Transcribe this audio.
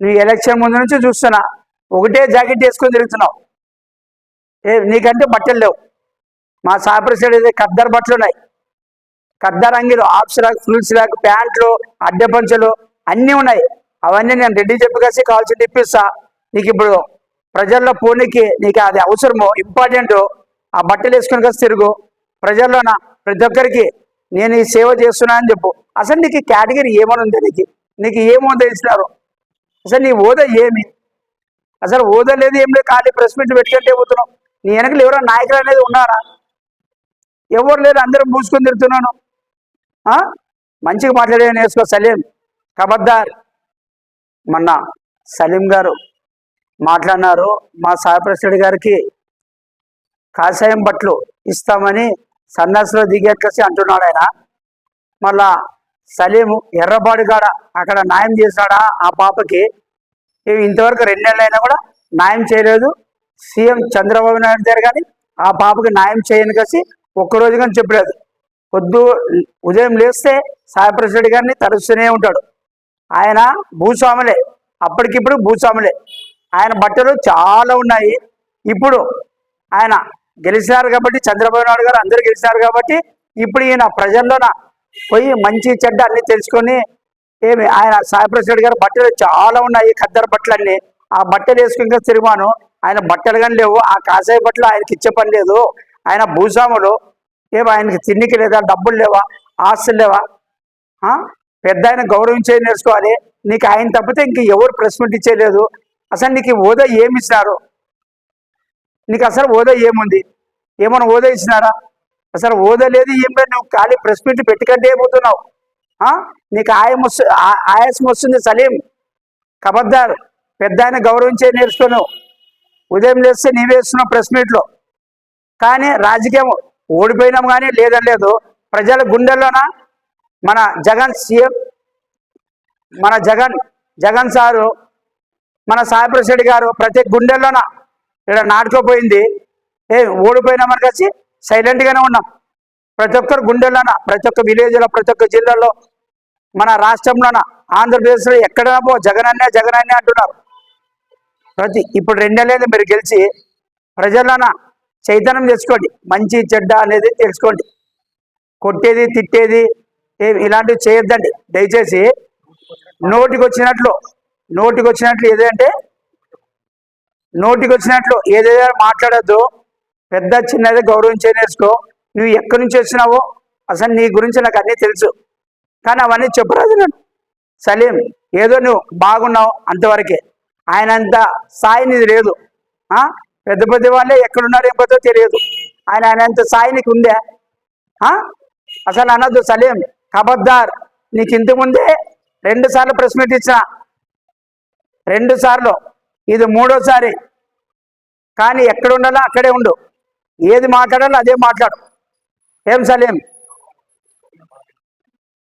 నీ ఎలక్షన్ ముందు నుంచి చూస్తున్నా. ఒకటే జాకెట్ వేసుకొని తిరుగుతున్నావు. ఏ నీకంటే బట్టలు లేవు. మా సాపర్ సైడ్ అయితే ఖద్దర్ బట్టలు ఉన్నాయి. ఖద్దర్ అంగీలు ఆప్స్ స్లాక్ ఫుల్ స్లాక్ ప్యాంట్లు అడ్డె పంచలు అన్నీ ఉన్నాయి. అవన్నీ నేను రెడ్డి చెప్పి కలిసి కావాల్సింది ఇప్పిస్తా. నీకు ఇప్పుడు ప్రజల్లో పోనీకి నీకు అది అవసరమో ఇంపార్టెంట్ ఆ బట్టలు వేసుకొని కలిసి తిరుగు. ప్రజల్లోన ప్రతి ఒక్కరికి నేను ఈ సేవ చేస్తున్నా అని చెప్పు. అసలు నీకు కేటగిరీ ఏమని ఉంది నీకు? నీకు ఏమో తెలిసినారు? అసలు నీ ఓద ఏమి? అసలు ఓద లేదు ఏం లేదు ఖాళీ ప్రెస్ మీట్ పెట్టుకుంటే పోతున్నావు. నీ వెనకలు ఎవరో నాయకులు అనేది ఉన్నారా? ఎవరు లేరు అందరం మూసుకొని తిరుగుతున్నాను. మంచిగా మాట్లాడే నేర్చుకో సలీం. కబద్దార్. మొన్న సలీం గారు మాట్లాడినారు మా సాయి ప్రెసిడెంట్ గారికి కాషాయం బట్లు ఇస్తామని సన్నాసులో దిగేట్లసి అంటున్నాడు ఆయన. మళ్ళా సలీము ఎర్రబాడుగాడ అక్కడ న్యాయం చేశాడా ఆ పాపకి? ఇంతవరకు రెండేళ్ళైనా కూడా న్యాయం చేయలేదు. సీఎం చంద్రబాబు నాయుడు గారు కానీ ఆ పాపకి న్యాయం చేయను కలిసి ఒక్కరోజు కానీ చెప్పలేదు. పొద్దు ఉదయం లేస్తే సాయి గారిని తరుస్తూనే ఉంటాడు. ఆయన భూస్వాములే. అప్పటికిప్పుడు భూస్వాములే. ఆయన బట్టలు చాలా ఉన్నాయి. ఇప్పుడు ఆయన గెలిచినారు కాబట్టి చంద్రబాబు నాయుడు గారు అందరూ గెలిచినారు కాబట్టి ఇప్పుడు ఈయన ప్రజల్లోన పోయి మంచి చెడ్డ అన్ని తెలుసుకొని ఏమి ఆయన సాయి ప్రెసిడెంట్ గారు బట్టలు చాలా ఉన్నాయి ఖద్దరు బట్టలన్నీ. ఆ బట్టలు వేసుకుని తిరిగాను. ఆయన బట్టలు కానీ లేవు. ఆ కాసాయి బట్టలు ఆయనకి ఇచ్చే పని లేదు. ఆయన భూస్వాములు. ఏమో ఆయనకి తిండికి లేదా డబ్బులు లేవా ఆస్తులు లేవా? పెద్ద ఆయన గౌరవించే నేర్చుకోవాలి. నీకు ఆయన తప్పితే ఇంక ఎవరు ప్రెస్మెంట్ ఇచ్చేయలేదు. అసలు నీకు ఈ హోదా ఏమి ఇచ్చినారు? నీకు అసలు హోదా ఏముంది? ఏమైనా హోదా ఇచ్చినారా? అసలు ఓదలేదు లేదు ఏం లేదు నువ్వు ఖాళీ ప్రెస్ మీట్ పెట్టుకంటే పోతున్నావు నీకు ఆయం వస్తు ఆ- ఆయాసం వస్తుంది సలీం. కబద్దారు. పెద్ద ఆయన గౌరవించే నేర్చుకున్నావు ఉదయం లేస్తే నీవేస్తున్నావు ప్రెస్ మీట్లో కానీ రాజకీయం ఓడిపోయినాం కానీ లేదని లేదు. ప్రజల గుండెల్లోన? మన జగన్ సీఎం మన జగన్ జగన్ సారు మన సాయి ప్రసాద్ గారు ప్రతి గుండెల్లోన? ఇక్కడ నాటుకోపోయింది. ఏ ఓడిపోయినామని కలిసి సైలెంట్గానే ఉన్నాం. ప్రతి ఒక్కరు గుండెల్లోన ప్రతి ఒక్క విలేజ్లో ప్రతి ఒక్క జిల్లాలో మన రాష్ట్రంలోన? ఆంధ్రప్రదేశ్లో ఎక్కడైనా పో జగన్ అన్నే జగన్ అన్నే అంటున్నారు. ప్రతి ఇప్పుడు రెండేళ్ళేది మీరు గెలిచి ప్రజల్లోన చైతన్యం తెచ్చుకోండి. మంచి చెడ్డ అనేది తెలుసుకోండి కొట్టేది తిట్టేది ఏమి ఇలాంటివి చేయొద్దండి. దయచేసి నోటికి వచ్చినట్లు నోటికి వచ్చినట్లు ఏదంటే నోటికి వచ్చినట్లు ఏదైనా మాట్లాడద్దు. పెద్ద చిన్నది గౌరవించే నేర్చుకో నువ్వు ఎక్కడి నుంచి వచ్చినావో అసలు నీ గురించి నాకు అన్నీ తెలుసు. కానీ అవన్నీ చెప్పరాదు నేను సలీం ఏదో నువ్వు బాగున్నావు అంతవరకే. ఆయన అంత సాయిని నీది లేదు. పెద్ద పెద్ద వాళ్ళే ఎక్కడున్నారో ఏం తెలియదు. ఆయన ఆయన అంత సాయి నీకు ఉందే. అసలు అనొద్దు సలీం. కబద్దార్ నీకు ఇంతకుముందే రెండు సార్లు ప్రెస్ మీట్ ఇచ్చిన. రెండు సార్లు. ఇది మూడోసారి. కానీ ఎక్కడ ఉండాలో అక్కడే ఉండు. ఏది మాట్లాడాలో అదే మాట్లాడు. ఏం సలేం?